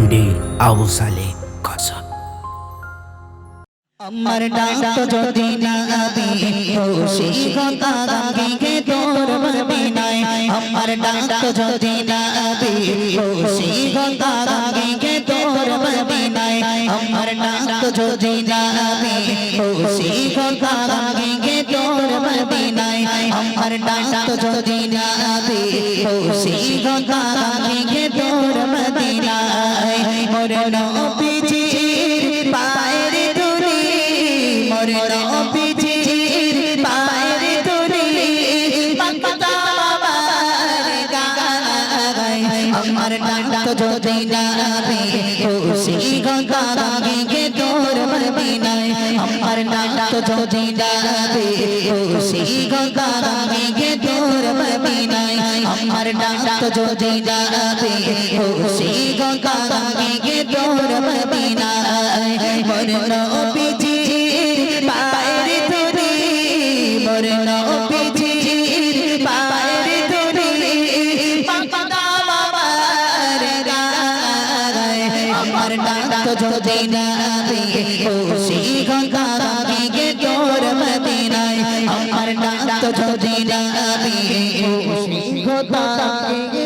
MD Abu সালে কসব আমার ডাক যদি না আবি খুশি কথা গাঙ্গে তোর মদিনায় আমার ডাক যদি না আবি খুশি কথা গাঙ্গে তোর আমার ডাক যদি না আবি খুশি কথা গাঙ্গে তোর আমার ডাক যদি আবি খুশি কথা গাঙ্গে তোর মদিনায়। মোর নবীজির পায়ের ধুলি, মোর নবীজির পায়ের ধুলি পাকতা বাবার গায়। আমার ডাক যদি না খুশি গে তোর যদি না আবে খুশি গঙ্গা গে তোর মদিনায় আমার ডাক যদি না আবে খুশি গঙ্গা গে তোর মদিনায় মোর নবীজির পায়ের ধুলি মোর নবীজির পায়ের ধুলি পাকতা বাবার গায় আমার ডাক যদি না আবে খুশি খুশি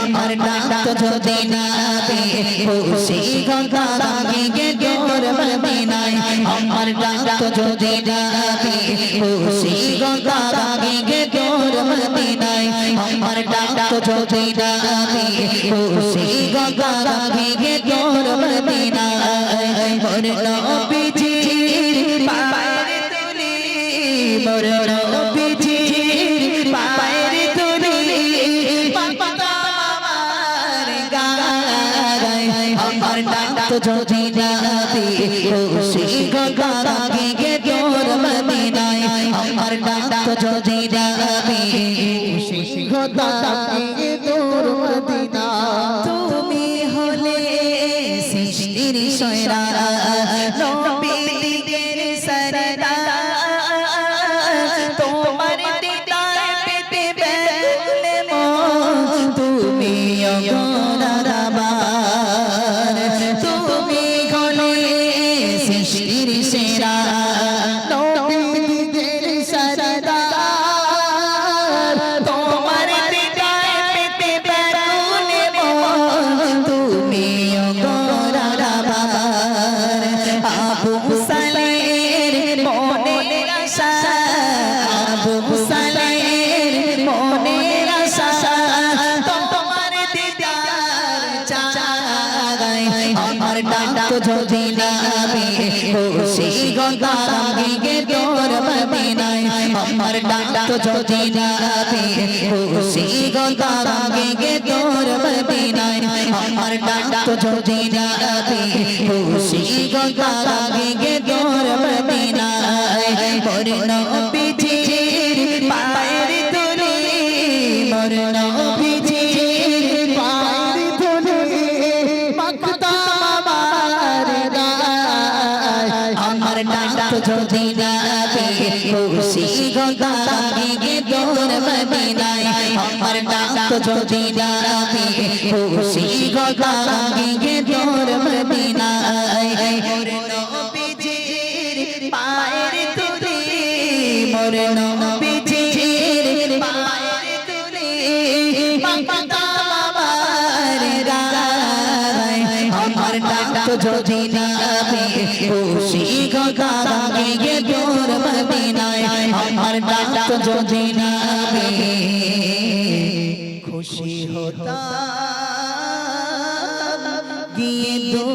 আমার ডাক যদি না বে খুশি গঙ্গা গে তোর মদিনায়। আমার ডাক যদি না বে খুশি গঙ্গা গে তোর মদিনায়। আমার ডাক যদি না বে খুশি গঙ্গা গে তোর ডাক যদি বে খুশি গঙ্গা গে তোর মদিনায়। আমার ডাক যদি না বে খুশি গঙ্গা গে তোর মদিনা তুমি হলে সৃষ্টির সয়রা। সেরা নবীদের সরদার তোমার দিদার পেতে মন তুমি অগরাবার আবু সালের মনের আশা আবু খুশি গঙ্গা গে তোর মদিনায়। আমার ডাক যদি না বে গঙ্গা গে তোর মদিনায়। আমার ডাক যদি না বে গঙ্গা গে তোর মদিনায়। মোর ডাক যদি বে খুশি গঙ্গা গে তোর মদিনায়। আমার ডাক যদি বে খুশি গঙ্গা গে তোর মদিনায়। মোর নবীজির পায়ের তুলি মোর নবীজির বে খুশি গঙ্গা গে তোর মদিনায়। আমার ডাক যদি না বে খুশি হতাম গিয়ে দো